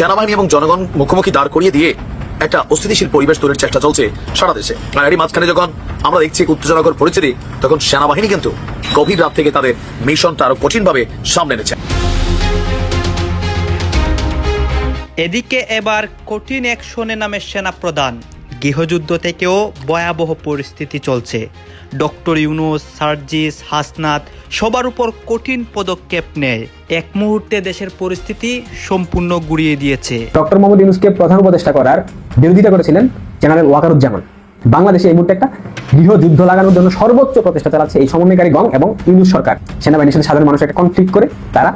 সেনাবাহিনী এবং জনগণ মুখোমুখি দাঁড় করিয়ে দিয়ে একটা অস্থিতিশীল পরিবেশ তৈরির চেষ্টা চলছে সারা দেশে। আর এরই মাঝখানে যখন আমরা দেখছি উত্তেজনাকর পরিস্থিতি, তখন সেনাবাহিনী কিন্তু গভীর রাত থেকে তাদের মিশনটা আরও কঠিনভাবে সামনে এনেছে। এদিকে এবার কঠিন অ্যাকশনে নামে সেনাপ্রধান গৃহযুদ্ধ থেকেও ভয়াবহ পরিস্থিতি চলছে। ডক্টর ইউনুস, সার্জিস, হাসনাত সবার উপর কঠিন পদক্ষেপ নেয়। এক মুহূর্তে দেশের পরিস্থিতি সম্পূর্ণ গুড়িয়ে দিয়েছে। ডক্টর মোহাম্মদ ইউনুসকে প্রধান উপদেষ্টা করার বিরোধিতা করেছিলেন জেনারেল ওয়াকারুজ্জামান। বাংলাদেশে এই মুহূর্তে একটা গৃহযুদ্ধ লাগানোর জন্য সর্বোচ্চ প্রচেষ্টা চালাচ্ছে এই সমন্বয়কারী গং এবং ইউনুস সরকার। সেনাবাহিনীর সাধারণ মানুষ একটা কনফ্লিক্ট করে তারা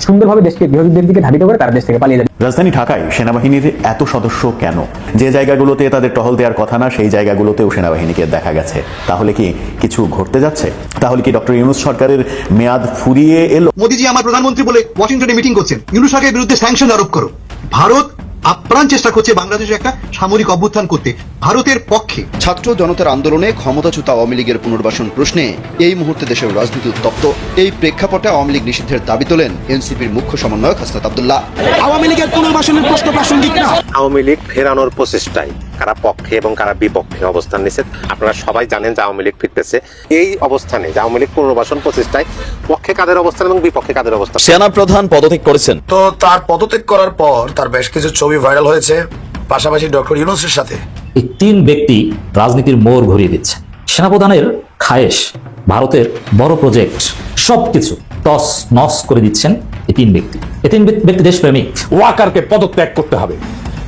সুন্দরভাবে দেশকে গৃহযুদ্ধের দিকে ধাবিত করে তারা দেশ থেকে পালিয়ে যাবে। রাজধানী ঢাকায় সেনাবাহিনীর এত সদস্য কেন? যে জায়গাগুলোতে তাদের টহল দেওয়ার কথা না সেই জায়গাগুলোতেও সেনাবাহিনীকে দেখা গেছে। তাহলে কি কিছু ঘটতে যাচ্ছে? তাহলে কি ডক্টর ইউনুস সরকারের মেয়াদ ফুরিয়ে এলো? মোদিজি আমার প্রধানমন্ত্রী বলে ওয়াশিংটনে মিটিং করছেন। ইউনুস সরকারের বিরুদ্ধে স্যাংশন আরোপ করো। ভারত আপ্রাণ চেষ্টা করছে বাংলাদেশে একটা সামরিক অভ্যুত্থান করতে। ভারতের পক্ষে ছাত্র জনতার আন্দোলনে ক্ষমতাচ্যুত আওয়ামী লীগের পুনর্বাসন প্রশ্নে এই মুহূর্তে দেশের রাজনীতি উত্তপ্ত। এই প্রেক্ষাপটে আওয়ামী লীগ নিষিদ্ধের দাবি তোলেন এনসিপির মুখ্য সমন্বয়ক হাসনাত আবদুল্লাহ। আওয়ামী লীগের পুনর্বাসনের প্রশ্ন প্রাসঙ্গিক না। আওয়ামী লীগ ফেরানোর প্রচেষ্টায়। কারা পক্ষে এবং কারা বিপক্ষে অবস্থান নিচ্ছে আপনারা সবাই জানেন যে আওয়ামী লীগ ফিরতেছে। এই অবস্থানে যে আওয়ামী লীগ পুনর্বাসন প্রচেষ্টায় পক্ষে কাদের অবস্থান এবং বিপক্ষে কাদের অবস্থান? সেনা প্রধান পদত্যাগ করেছেন। তো তার পদত্যাগ করার পর তার বেশ কিছু ছবি ভাইরাল হয়েছে পাশাপাশি ডক্টর ইউনুসের সাথে। এই তিন ব্যক্তি রাজনীতির মোড় ঘুরিয়ে দিচ্ছে। সেনাপ্রধানের খায়েশ ভারতের বড় প্রজেক্ট সবকিছু টস নস করে দিচ্ছেন এই তিন ব্যক্তি। এই তিন ব্যক্তি- ব্যক্তি দেশপ্রেমিক। ওয়াকারকে পদত্যাগ করতে হবে।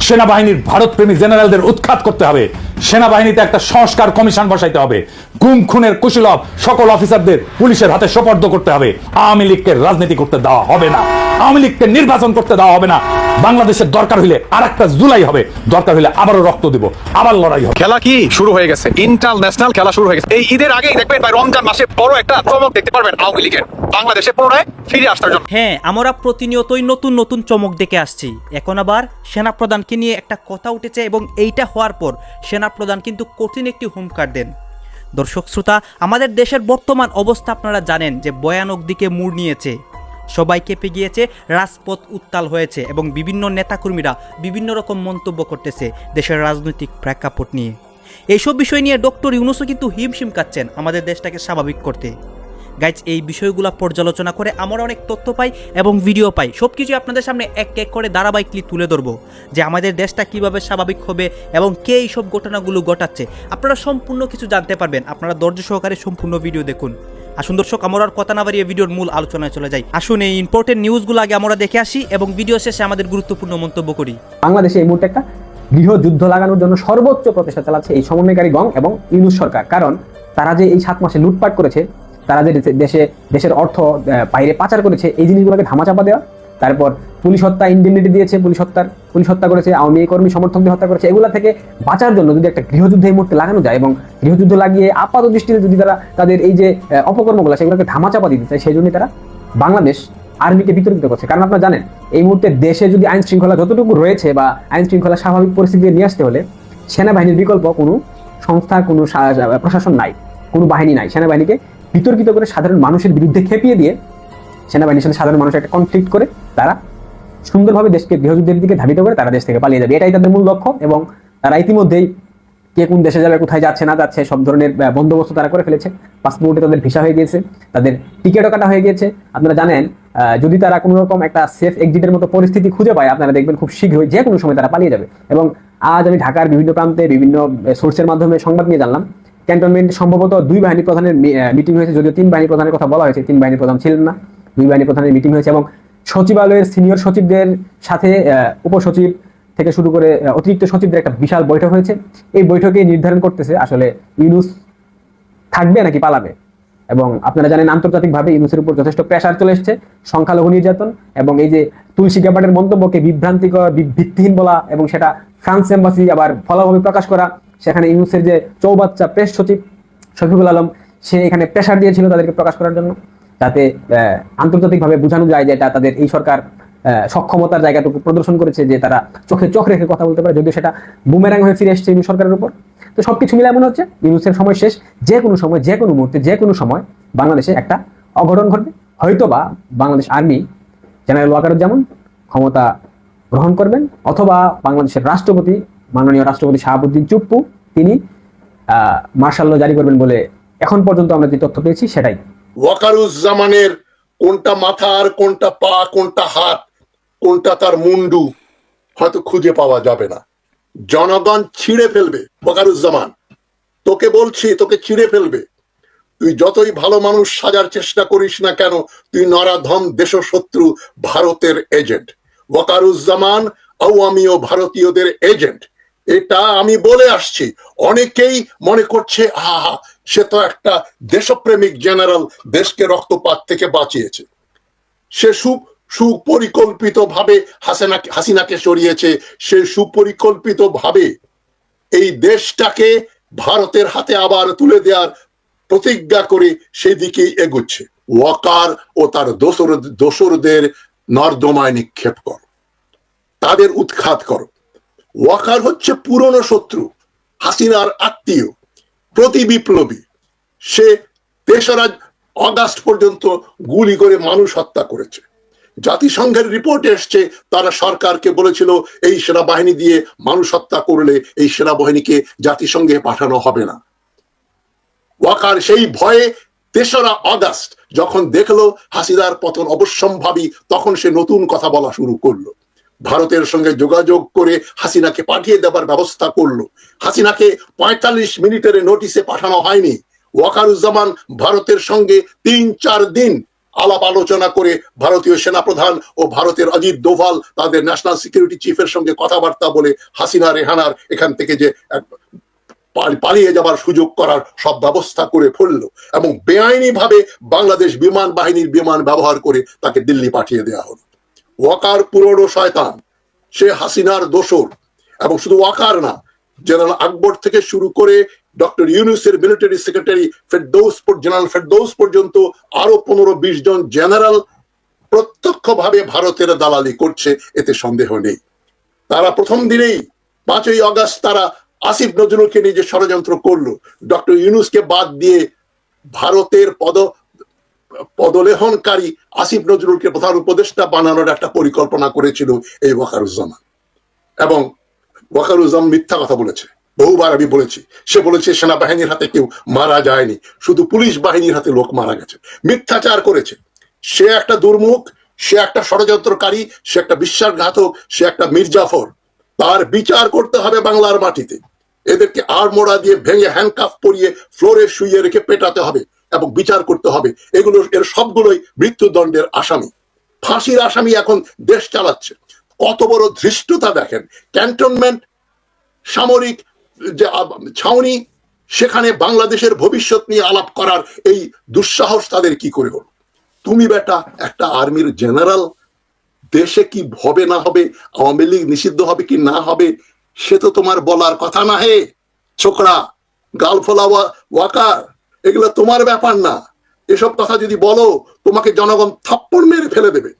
সেনাবাহিনীর ভারতপ্রেমী জেনারেলদের উৎখাত করতে হবে। সেনাবাহিনীতে একটা সংস্কার কমিশন বসাইতে হবে। গুম, খুনের কুশলভ সকল অফিসারদের পুলিশের হাতে সোপর্দ করতে হবে। আওয়ামী লীগকে রাজনীতি করতে দেওয়া হবে না। আওয়ামী লীগকে নির্বাচন করতে দেওয়া হবে না। বাংলাদেশের দরকার হইলে আর একটা জুলাই হবে। দরকার হইলে আবারও রক্ত দিব আবার লড়াই হবে। খেলা কি শুরু হয়ে গেছে? ইন্টারন্যাশনাল খেলা শুরু হয়ে গেছে। এই ঈদের আগেই দেখবেন ভাই রমজান মাসে বড় একটা চমক দেখতে পারবেন আওয়ামী লীগের। বাংলাদেশে পুনরায় ফিরে আসার জন্য। হ্যাঁ আমরা প্রতিনিয়তই নতুন নতুন চমক দেখে আসছি। এখন আবার সেনাপ্রধানকে নিয়ে একটা কথা উঠেছে এবং এইটা হওয়ার পর সেনাপ্রধান কিন্তু কঠিন একটি হুমকার দেন। দর্শক শ্রোতা আমাদের দেশের বর্তমান অবস্থা আপনারা জানেন যে ভয়ানক দিকে মোড় নিয়েছে। সবাই কেঁপে গিয়েছে, রাজপথ উত্তাল হয়েছে এবং বিভিন্ন নেতাকর্মীরা বিভিন্ন রকম মন্তব্য করতেছে দেশের রাজনৈতিক প্রেক্ষাপট নিয়ে। এইসব বিষয় নিয়ে ডক্টর ইউনুসও কিন্তু হিমশিম কাচ্ছেন আমাদের দেশটাকে স্বাভাবিক করতে। গাইজ, এই বিষয়গুলো পর্যালোচনা করে আমরা অনেক তথ্য পাই এবং ভিডিও পাই। সব কিছু আপনাদের সামনে এক এক করে ধারাবাহিকলি তুলে ধরবো যে আমাদের দেশটা কীভাবে স্বাভাবিক হবে এবং কে এই সব ঘটনাগুলো ঘটাচ্ছে। আপনারা সম্পূর্ণ কিছু জানতে পারবেন। আপনারা ধৈর্য সহকারে সম্পূর্ণ ভিডিও দেখুন। আসুন দর্শক, আমরা আর কথা না বাড়িয়ে ভিডিওর মূল আলোচনায় চলে যাই। আসুন এই ইম্পর্টেন্ট নিউজগুলো আগে আমরা দেখে আসি এবং ভিডিও শেষে আমাদের গুরুত্বপূর্ণ মন্তব্য করি। বাংলাদেশে এই মুহূর্তে একটা গৃহযুদ্ধ লাগানোর জন্য সর্বোচ্চ প্রচেষ্টা চালাচ্ছে এই সমন্বয়কারী গং এবং ইউনুস সরকার। কারণ তারা যে এই সাত মাসে লুটপাট করেছে, তারা যে দেশে- দেশে দেশের অর্থ বাইরে পাচার করেছে, এই জিনিসগুলোকে ধামাচাপা দেওয়া, তারপর পুলিশ হত্যা ইন্ডিমনিটি দিয়েছে পুলিশ হত্যার। পুলিশ হত্যা করেছে, আওয়ামী লীগ কর্মী, সমর্থকদের হত্যা করেছে, এগুলা থেকে বাঁচার জন্য যদি একটা গৃহযুদ্ধ এই মুহূর্তে লাগানো যায় এবং গৃহযুদ্ধ লাগিয়ে আপাত দৃষ্টিতে যদি তারা তাদের এই যে অপকর্মগুলো সেগুলোকে ধামাচাপা দিতে চায় সেই জন্যই তারা বাংলাদেশ আর্মিকে বিতর্কিত করছে। কারণ আপনারা জানেন, এই মুহূর্তে দেশে যদি আইন শৃঙ্খলা যতটুকু রয়েছে বা আইন শৃঙ্খলা স্বাভাবিক পরিস্থিতি নিয়ে আসতে হলে সেনাবাহিনীর বিকল্প কোনো সংস্থা, কোনো প্রশাসন নাই, কোনো বাহিনী নাই। সেনাবাহিনীকে বিতর্কিত করে সাধারণ মানুষের বিরুদ্ধে খেপিয়ে দিয়ে সেনাবাহিনীর সাথে সাধারণ মানুষ একটা কনফ্লিক্ট করে তারা সুন্দরভাবে দেশকে গৃহযুদ্ধের দিকে ধাবিত করে তারা দেশ থেকে পালিয়ে যাবে। এটাই তাদের মূল লক্ষ্য এবং তারা ইতিমধ্যেই কে কোন দেশে যাবে, কোথায় যাচ্ছে, না যাচ্ছে, সব ধরনের বন্দোবস্ত তারা করে ফেলেছে। পাসপোর্টে তাদের ভিসা হয়ে গিয়েছে, তাদের টিকিটও কাটা হয়ে গিয়েছে। আপনারা জানেন যদি তারা কোনো রকম একটা সেফ এক্সিটের মতো পরিস্থিতি খুঁজে পায়, আপনারা দেখবেন খুব শীঘ্রই যে কোনো সময় তারা পালিয়ে যাবে। এবং আজ আমি ঢাকার বিভিন্ন প্রান্তে বিভিন্ন সোর্সের মাধ্যমে সংবাদ নিয়ে জানলাম। ক্যান্টনমেন্ট সম্ভবত দুই বাহিনী প্রধানের মিটিং হয়েছে, যদিও তিন বাহিনী প্রধানের কথা বলা হয়েছে, তিন বাহিনী প্রধান ছিলেন না। দুই বাহিনী প্রধানের মিটিং হয়েছে এবং সচিবালয়ের সিনিয়র সচিবদের সাথে উপসচিব থেকে শুরু করে অতিরিক্ত সচিবদের একটা বিশাল বৈঠক হয়েছে। এই বৈঠকে নির্ধারণ করতেছে আসলে ইউনুস থাকবে নাকি পালাবে? এবং আপনারা জানেন আন্তর্জাতিকভাবে ইউনুসের উপর যথেষ্ট প্রেশার চলে এসছে, সংখ্যালঘু নির্যাতন এবং এই যে তুলসী গ্যাবার্ডের মন্তব্যকে বিভ্রান্তিকর ভিত্তিহীন বলা এবং সেটা ফ্রান্স এম্বাসি আবার ফলাভাবে প্রকাশ করা, সেখানে ইউনুসের যে চৌবাচ্চা প্রেস সচিব শফিকুল আলম, সে এখানে প্রেশার দিয়েছিল তাদেরকে প্রকাশ করার জন্য। যাতে আন্তর্জাতিকভাবে বোঝানো যায় যে এটা তাদের এই সরকার সক্ষমতার জায়গাটুকু প্রদর্শন করেছে যে তারা চোখে চোখ রেখে কথা বলতে পারে, যদিও সেটা বুমেরাং হয়ে ফিরে এসছে ইউনুস সরকারের উপর। তো সবকিছু মিলে মনে হচ্ছে, ইউনুসের সময় শেষ, যে কোনো সময়, যে কোনো মুহূর্তে, যে কোনো সময় বাংলাদেশে একটা অঘটন ঘটবে। হয়তো বা বাংলাদেশ আর্মি, জেনারেল ওয়াকারুজ্জামান ক্ষমতা গ্রহণ করবেন, অথবা বাংলাদেশের রাষ্ট্রপতি, মাননীয় রাষ্ট্রপতি শাহাবুদ্দিন চুপ্পু, তিনি মার্শাল ল জারি করবেন বলে এখন পর্যন্ত আমরা যে তথ্য পেয়েছি সেটাই। ওয়াকারুজ্জামানের কোনটা মাথা আর কোনটা পা, কোনটা হাত, কোনটা তার মুন্ডু, হয়তো খুঁজে পাওয়া যাবে না। জনগণ ছিঁড়ে ফেলবে ওয়াকারুজ্জামান। তোকে বলছি, তোকে ছিঁড়ে ফেলবে। তুই যতই ভালো মানুষ সাজার চেষ্টা করিস না কেন, তুই নরাধম দেশশত্রু ভারতের এজেন্ট। ওয়াকারুজ্জামান আওয়ামী ও ভারতীয়দের এজেন্ট। এটা আমি বলে আসছি। অনেকেই মনে করছে, আহা সে তো একটা দেশপ্রেমিক জেনারেল দেশকে রক্তপাত থেকে বাঁচিয়েছে। সে সু সুপরিকল্পিত ভাবে হাসিনাকে সরিয়েছে। সে সুপরিকল্পিত ভাবে এই দেশটাকে ভারতের হাতে আবার তুলে দেওয়ার প্রতিজ্ঞা করে সেদিকেই এগুচ্ছে। ওয়াকার ও তার দোসর, দোসরদের নর্দমায় নিক্ষেপ কর। তাদের উৎখাত করো। ওয়াকার হচ্ছে পুরনো শত্রু, হাসিনার আত্মীয়। প্রতি বিপ্লবী সে তেসরা অগাস্ট পর্যন্ত গুলি করে মানুষ হত্যা করেছে। জাতিসংঘের রিপোর্ট এসছে, তারা সরকারকে বলেছিল, এই সেনাবাহিনী দিয়ে মানুষ হত্যা করলে এই সেনাবাহিনীকে জাতিসংঘে পাঠানো হবে না। ওয়াকার সেই ভয়ে তেসরা অগাস্ট যখন দেখল হাসিদার পতন অবশ্যম্ভাবী, তখন সে নতুন কথা বলা শুরু করল। ভারতের সঙ্গে যোগাযোগ করে হাসিনাকে পাঠিয়ে দেবার ব্যবস্থা করল। হাসিনাকে পঁয়তাল্লিশ মিনিটের নোটিশে পাঠানো হয়নি। ওয়াকারুজ্জামান ভারতের সঙ্গে তিন চার দিন আলাপ আলোচনা করে ভারতীয় সেনাপ্রধান ও ভারতের অজিত দোভাল, তাদের ন্যাশনাল সিকিউরিটি চিফের সঙ্গে কথাবার্তা বলে হাসিনা, রেহানার এখান থেকে যে পালিয়ে যাবার সুযোগ করার সব ব্যবস্থা করে ফেলল এবং বেআইনি ভাবে বাংলাদেশ বিমান বাহিনীর বিমান ব্যবহার করে তাকে দিল্লি পাঠিয়ে দেওয়া হলো। ওয়াকার পুরনো শয়তান সে হাসিনার দোসর। এবং শুধু ওয়াকার না, জেনারেল আকবর থেকে শুরু করে ডক্টর ইউনুসের military secretary Ferdous general Ferdous পর্যন্ত আরও পনেরো বিশ জন জেনারেল প্রত্যক্ষভাবে ভারতের দালালি করছে, এতে সন্দেহ নেই। তারা প্রথম দিনেই পাঁচই অগস্ট তারা আসিফ নজরুলকে নিয়ে যে ষড়যন্ত্র করল, ডক্টর ইউনুসকে বাদ দিয়ে ভারতের পদ পদলেহনকারী আসিফ নজরুলকে প্রধান উপদেষ্টা বানানোর একটা পরিকল্পনা করেছিল এই ওয়াকারুজ্জামান। এবং ওয়াকারুজ্জামান মিথ্যা কথা বলেছে। বহুবার আমি বলেছি, সে বলেছে সেনাবাহিনীর হাতে কেউ মারা যায়নি, শুধু পুলিশ বাহিনীর হাতে লোক মারা গেছে। মিথ্যাচার করেছে। সে একটা দুর্মুখ, সে একটা ষড়যন্ত্রকারী, সে একটা বিশ্বাসঘাতক, সে একটা মির্জাফর। তার বিচার করতে হবে বাংলার মাটিতে। এদেরকে আড়মোড়া দিয়ে ভেঙে হ্যান্ডকাফ পরিয়ে ফ্লোরে শুয়ে রেখে পেটাতে হবে। এবং বিচার করতে হবে। এগুলো, এর সবগুলোই মৃত্যুদণ্ডের আসামি। ফাঁসির আসামি এখন দেশ চালাচ্ছে। কত বড় ধৃষ্টতা দেখেন। ক্যান্টনমেন্ট, সামরিক যে ছাউনি, সেখানে বাংলাদেশের ভবিষ্যৎ নিয়ে আলাপ করার এই দুঃসাহস তাদের কি করে হলো? তুমি বেটা একটা আর্মির জেনারেল, দেশে কি হবে না হবে, আওয়ামী লীগ নিষিদ্ধ হবে কি না হবে, সে তো তোমার বলার কথা না হে। ছোকরা, গালফলা ওয়া- ওয়াকার। এগুলো তোমার ব্যাপার না। এসব কথা যদি বলো, তোমাকে জনগণ থাপ্পড় মেরে ফেলে দেবে।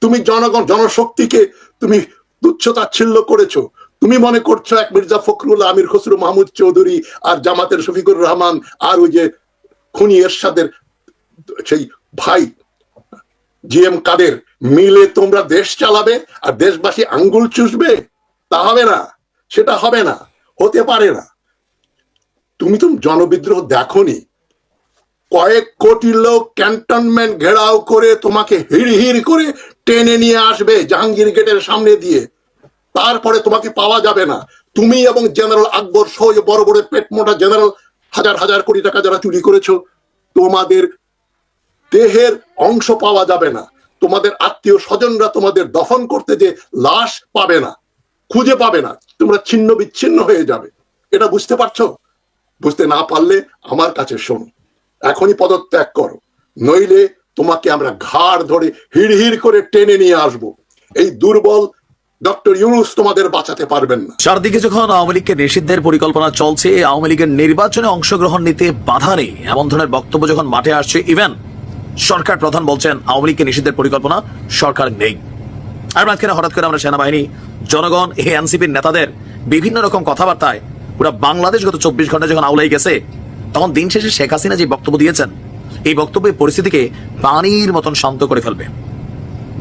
তুমি জনগণ, জনশক্তিকে তুমি তুচ্ছতাচ্ছিল্য করেছ। তুমি মনে করছ এক মির্জা ফখরুল, আমির খসরু মাহমুদ চৌধুরী আর জামাতের শফিকুর রহমান আর ওই যে খুনি এরশাদের সেই ভাই জি এম কাদের, মিলে তোমরা দেশ চালাবে আর দেশবাসী আঙ্গুল চুষবে? তা হবে না। সেটা হবে না। হতে পারে না। তুমি তো জনবিদ্রোহ দেখনি। কয়েক কোটি লোক ক্যান্টনমেন্ট ঘেরাও করে তোমাকে হিড় হিড় করে টেনে নিয়ে আসবে জাহাঙ্গীর গেটের সামনে দিয়ে। তারপরে তোমাকে পাওয়া যাবে না। তুমি এবং জেনারেল আকবর সহ বড় বড় পেট মোটা জেনারেল হাজার হাজার কোটি টাকা যারা চুরি করেছ, তোমাদের দেহের অংশ পাওয়া যাবে না। তোমাদের আত্মীয় স্বজনরা তোমাদের দফন করতে যে লাশ পাবে না, খুঁজে পাবে না, তোমরা ছিন্ন বিচ্ছিন্ন হয়ে যাবে। এটা বুঝতে পারছ? বুঝতে না পারলে আমার কাছে শোনো। এখনই পদত্যাগ করো। নইলে তোমাকে আমরা ঘাড় ধরে হিড় করে টেনে নিয়ে আসব। এই দুর্বল ডক্টর ইউনুস তোমাদের বাঁচাতে পারবেন না। চারদিকে যখন আওয়ামী লীগকে নিষিদ্ধের পরিকল্পনা চলছে আওয়ামী লীগের নির্বাচনে অংশগ্রহণ নিতে বাধা নেই। এমন ধরনের বক্তব্য যখন মাঠে আসছে ইভেন সরকার প্রধান বলছেন আওয়ামী লীগকে নিষিদ্ধের পরিকল্পনা সরকার নেই। আর মাঝখানে হঠাৎ করে আমরা সেনাবাহিনী, জনগণ এনসিপির নেতাদের বিভিন্ন রকম কথাবার্তায় পুরো বাংলাদেশ গত চব্বিশ ঘণ্টা যখন আউলাই গেছে তখন দিন শেষে শেখ হাসিনা যে বক্তব্য দিয়েছেন, এই বক্তব্যের পরিস্থিতিকে পানির মতন শান্ত করে ফেলবে।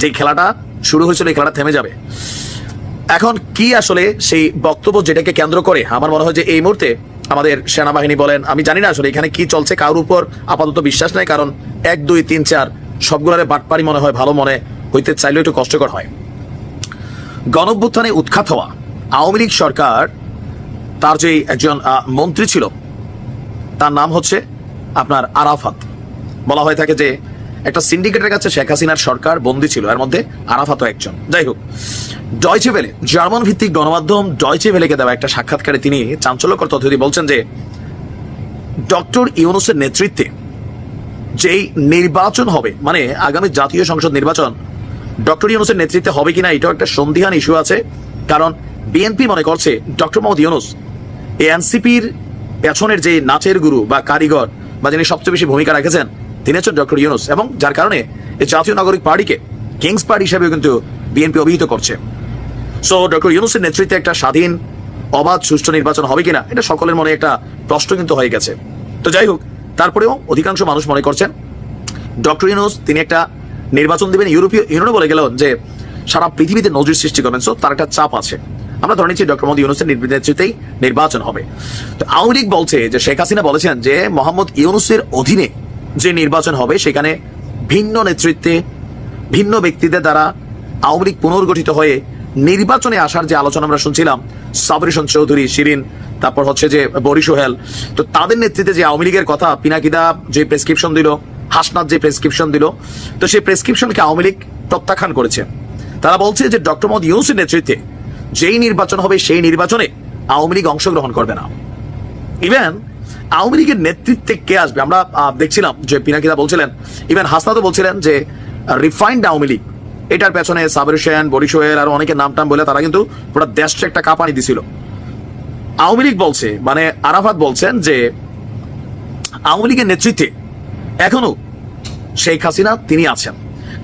যে খেলাটা শুরু হয়েছিল, এই খেলাটা থেমে যাবে। এখন কি আসলে সেই বক্তব্য যেটাকে কেন্দ্র করে? আমার মনে হয় যে এই মুহূর্তে আমাদের সেনাবাহিনী বলেন, আমি জানি না আসলে এখানে কি চলছে, কারোর উপর আপাতত বিশ্বাস নাই, কারণ এক, দুই, তিন, চার সবগুলারে বাটপারি মনে হয় ভালো মনে হইতে চাইলেও একটু কষ্টকর হয়। গণভ্যুত্থানে উৎখাত হওয়া আওয়ামী লীগ সরকার, তার যে একজন মন্ত্রী ছিল তার নাম হচ্ছে আপনার আরাফাত। বলা হয়ে থাকে যে একটা সিন্ডিকেটের কাছে শেখ হাসিনার সরকার বন্দী ছিল, এর মধ্যে আরাফাতও একজন। যাই হোক ডয়চে ভেলে জার্মান ভিত্তিক গণমাধ্যম ডয়চে ভেলেকে দেওয়া একটা সাক্ষাৎকারে তিনি চাঞ্চল্যকর তথ্য বলছেন যে, ডক্টর ইউনুসের নেতৃত্বে যেই নির্বাচন হবে মানে আগামী জাতীয় সংসদ নির্বাচন, ডক্টর ইউনুসের নেতৃত্বে হবে কিনা এটাও একটা সন্দিহান ইস্যু আছে। কারণ বিএনপি মনে করছে, ডক্টর মোহাম্মদ ইউনুস এনসিপির পেছনের যে নাচের গুরু বা কারিগর বা যিনি সবচেয়ে বেশি ভূমিকা রেখেছেন, তিনি হচ্ছেন ডক্টর ইউনুস এবং যার কারণে এই জাতীয় নাগরিক পার্টিকে কিংস পার্টি হিসেবেও কিন্তু বিএনপি অভিহিত করছে। সো ডক্টর ইউনুসের নেতৃত্বে একটা স্বাধীন, অবাধ, সুষ্ঠু নির্বাচন হবে কিনা, এটা সকলের মনে একটা প্রশ্ন কিন্তু হয়ে গেছে। তো যাই হোক, তারপরেও অধিকাংশ মানুষ মনে করছেন, ডক্টর ইউনুস তিনি একটা নির্বাচন দেবেন, ইউরোপীয় ইউনিয়নে বলে গেলেন যে সারা পৃথিবীতে নজির সৃষ্টি করবেন। সো তার একটা চাপ আছে। আমরা ধরে নিচ্ছি ডক্টর মোদী ইউনুসের নেতৃত্বেই নির্বাচন হবে। তো আওয়ামী লীগ বলছে যে শেখ হাসিনা বলেছেন যে মোহাম্মদ ইউনুসের অধীনে যে নির্বাচন হবে, সেখানে ভিন্ন নেতৃত্বে, ভিন্ন ব্যক্তিদের দ্বারা আওয়ামী লীগ পুনর্গঠিত হয়ে নির্বাচনে আসার যে আলোচনা আমরা শুনছিলাম সাবরি হোসেন চৌধুরী, শিরিন, তারপর হচ্ছে যে বরি সোহেল, তো তাদের নেতৃত্বে যে আওয়ামী লীগের কথা, পিনাকিদা যে প্রেসক্রিপশন দিল হাসনাথ যে প্রেসক্রিপশন দিল, তো সেই প্রেসক্রিপশনকে আওয়ামী লীগ প্রত্যাখ্যান করেছে। তারা বলছে যে ডক্টর মোহাম্মদ ইউনুসের নেতৃত্বে যেই নির্বাচন হবে সেই নির্বাচনে আওয়ামী লীগ অংশগ্রহণ করবে না। ইভেন আওয়ামী লীগের নেতৃত্বে কে আসবে? আমরা দেখছিলাম যে পিনাকিদা বলছিলেন ইভেন হাসনাতও বলছিলেন যে রিফাইন্ড আওয়ামী লীগ। এটার পেছনে সাবর সেন বরিশ সোহেল আর অনেকের নাম টাম বলে তারা কিন্তু পুরো দেশটা একটা কাঁপানি দিছিল। আওয়ামী লীগ বলছে মানে আরাফাত বলছেন যে, আওয়ামী লীগের নেতৃত্বে এখনও শেখ হাসিনা তিনি আছেন।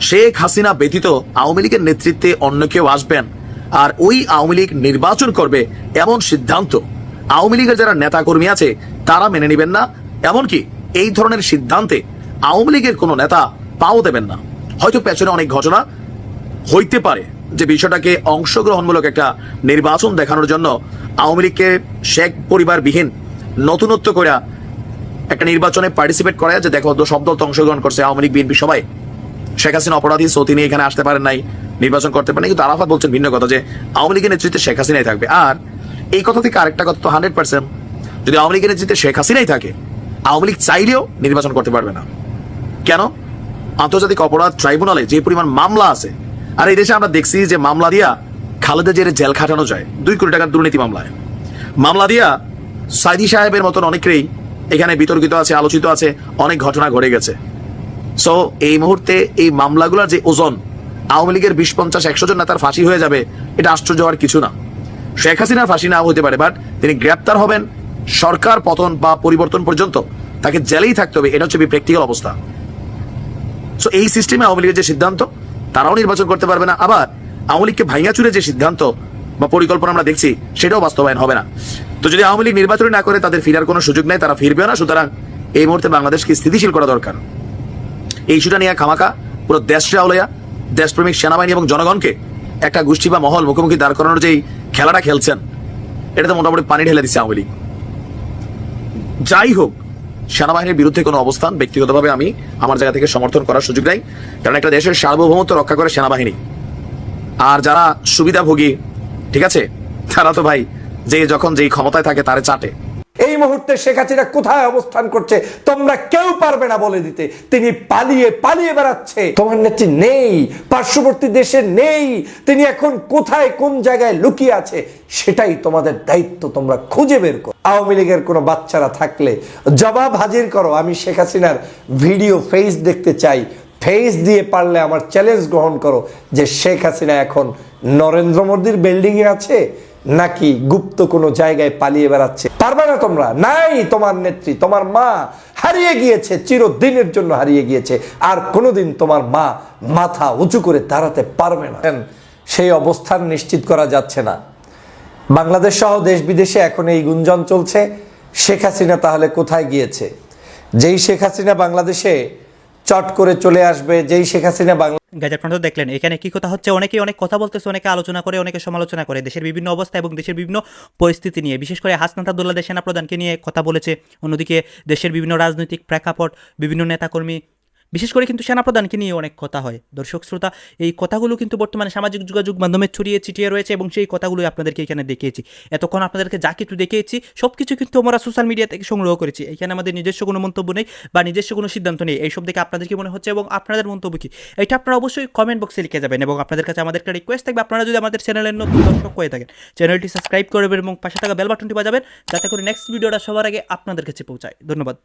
শেখ হাসিনা ব্যতীত আওয়ামী লীগের নেতৃত্বে অন্য কেউ আসবেন আর ওই আওয়ামী লীগ নির্বাচন করবে এমন সিদ্ধান্ত। আওয়ামী লীগের যারা নেতাকর্মী আছে, তারা মেনে নেবেন না। এমনকি এই ধরনের সিদ্ধান্তে আওয়ামী লীগের কোনো নেতা পাও দেবেন না। হয়তো পেছনে অনেক ঘটনা হইতে পারে যে বিষয়টাকে অংশগ্রহণমূলক একটা নির্বাচন দেখানোর জন্য আওয়ামী লীগকে শেখ পরিবার বিহীন নতুনত্ব করে একটা নির্বাচনে পার্টিসিপেট করে যে দেখো তো অংশগ্রহণ করছে আওয়ামী লীগ, বিএনপি সবাই। শেখ হাসিনা অপরাধী সো তিনি এখানে আসতে পারেন নাই। নির্বাচন করতে পারেন। কিন্তু আরাফাত বলছেন ভিন্ন কথা যে আওয়ামী লীগের নেতৃত্বে শেখ হাসিনাই থাকবে। আর এই কথা থেকে আরেকটা কথা তো হান্ড্রেড পার্সেন্ট যদি আওয়ামী লীগের নেতৃত্বে শেখ হাসিনাই থাকে, আওয়ামী লীগ চাইলেও নির্বাচন করতে পারবে না। কেন? আন্তর্জাতিক অপরাধ ট্রাইব্যুনালে যে পরিমাণ মামলা আছে, আর এই দেশে আমরা দেখছি যে মামলা দিয়া খালেদা জেরে জেল খাটানো যায়, দুই কোটি টাকার দুর্নীতি মামলায়। মামলা দিয়া সাইদি সাহেবের মতন অনেকেই এখানে বিতর্কিত আছে, আলোচিত আছে, অনেক ঘটনা ঘটে গেছে। সো এই মুহূর্তে এই মামলাগুলোর যে ওজন আওয়ামী লীগের বিশ পঞ্চাশ, একশো জন নেতার ফাঁসি হয়ে যাবে, এটা আশ্চর্য হওয়ার কিছু না। শেখ হাসিনার ফাঁসি নাও হতে পারে বাট তিনি গ্রেপ্তার হবেন সরকার পতন বা পরিবর্তন পর্যন্ত, তাকে জেলেই থাকতে হবে, এটা হচ্ছে প্র্যাকটিক্যাল অবস্থা। সো এই সিস্টেমে আওয়ামী লীগের যে সিদ্ধান্ত, তারাও নির্বাচন করতে পারবে না, আবার আওয়ামী লীগকে ভাইয়া চুরে যে সিদ্ধান্ত বা পরিকল্পনা আমরা দেখছি, সেটাও বাস্তবায়ন হবে না। তো যদি আওয়ামী লীগ নির্বাচন না করে, তাদের ফিরার কোনো সুযোগ নেই, তারা ফিরবে না, সুতরাং এই মুহূর্তে বাংলাদেশকে স্থিতিশীল করা দরকার। এই ইস্যুটা নিয়ে খামাকা পুরো দেশে আউলাইয়া দেশপ্রেমিক সেনাবাহিনী এবং জনগণকে একটা গোষ্ঠী বা মহল মুখোমুখি দাঁড় করানোর যেই খেলাটা খেলছেন এটাতে মোটামুটি পানি ঢেলে দিচ্ছে আওয়ামী যাই হোক, সেনাবাহিনীর বিরুদ্ধে কোনো অবস্থান, ব্যক্তিগতভাবে আমি আমার জায়গা থেকে সমর্থন করার সুযোগ নাই, কারণ একটা দেশের সার্বভৌমত্ব রক্ষা করে সেনাবাহিনী। আর যারা সুবিধাভোগী, ঠিক আছে? তারা তো ভাই, যে যখন যেই ক্ষমতায় থাকে, তারে চাটে। এই মুহূর্তে শেখ হাসিনা কোথায় অবস্থান করছে, তোমরা কেউ পারবে না বলে দিতে। তিনি পালিয়ে পালিয়ে বেড়াচ্ছে। তোমার নেত্রী নেই, পার্শ্ববর্তী দেশে নেই। তিনি এখন কোথায়, কোন জায়গায় লুকিয়ে আছে, সেটাই তোমাদের দায়িত্ব, তোমরা খুঁজে বের করো। আওয়ামী লীগের কোনো বাচ্চারা থাকলে জবাব হাজির করো। আমি শেখ হাসিনার ভিডিও ফেস দেখতে চাই। ফেস দিয়ে পারলে আমার চ্যালেঞ্জ গ্রহণ করো যে শেখ হাসিনা এখন নরেন্দ্র মোদীর বিল্ডিং এ আছে নাকি গুপ্ত কোনো জায়গায় পালিয়ে বেড়াচ্ছে? পারবে না তোমরা। নাই তোমার নেত্রী, তোমার মা হারিয়ে গিয়েছে, চিরদিনের জন্য হারিয়ে গিয়েছে। আর কোনোদিন তোমার মা মাথা উঁচু করে দাঁড়াতে পারবে না। সেই অবস্থান নিশ্চিত করা যাচ্ছে না। বাংলাদেশ সহ দেশ বিদেশে এখন এই গুঞ্জন চলছে। শেখ হাসিনা তাহলে কোথায় গিয়েছে? যেই শেখ হাসিনা বাংলাদেশে চট করে চলে আসবে, যেই শেখ হাসিনা বাংলা আপনারা দেখলেন, এখানে কি কথা হচ্ছে? অনেকেই অনেক কথা বলতেছে, অনেকে আলোচনা করে, অনেকে সমালোচনা করে। দেশের বিভিন্ন অবস্থা এবং দেশের বিভিন্ন পরিস্থিতি নিয়ে, বিশেষ করে হাসনাত আবদুল্লাহ সেনা প্রধানকে নিয়ে কথা বলেছে। অন্যদিকে দেশের বিভিন্ন রাজনৈতিক প্রেক্ষাপট, বিভিন্ন নেতাকর্মী বিশেষ করে কিন্তু সেনাপ্রধানকে নিয়ে অনেক কথা হয়। দর্শক, শ্রোতা, এই কথাগুলো কিন্তু বর্তমানে সামাজিক যোগাযোগ মাধ্যমে ছড়িয়ে ছিটিয়ে রয়েছে এবং সেই কথাগুলোই আপনাদেরকে এখানে দেখিয়েছি। এতক্ষণ আপনাদেরকে যা কিছু দেখিয়েছি সব কিছু কিন্তু আমরা সোশ্যাল মিডিয়া থেকে সংগ্রহ করেছি। এখানে আমাদের নিজস্ব কোনো মন্তব্য নেই বা নিজস্ব কোনো সিদ্ধান্ত নেই। এইসব দেখে আপনাদের কি মনে হচ্ছে এবং আপনাদের মন্তব্য কি? এটা আপনারা অবশ্যই কমেন্ট বক্সে লিখে যাবেন এবং আপনাদের কাছে আমাদের একটা রিকোয়েস্ট থাকবে। আপনারা যদি আমাদের চ্যানেলের নতুন দর্শক হয়ে থাকেন চ্যানেলটি সাবস্ক্রাইব করবেন এবং পাশে থাকা বেল বাটনটি বাজাবেন, যাতে করে নেক্সট ভিডিওটা সবার আগে আপনাদের কাছে পৌঁছায়। ধন্যবাদ।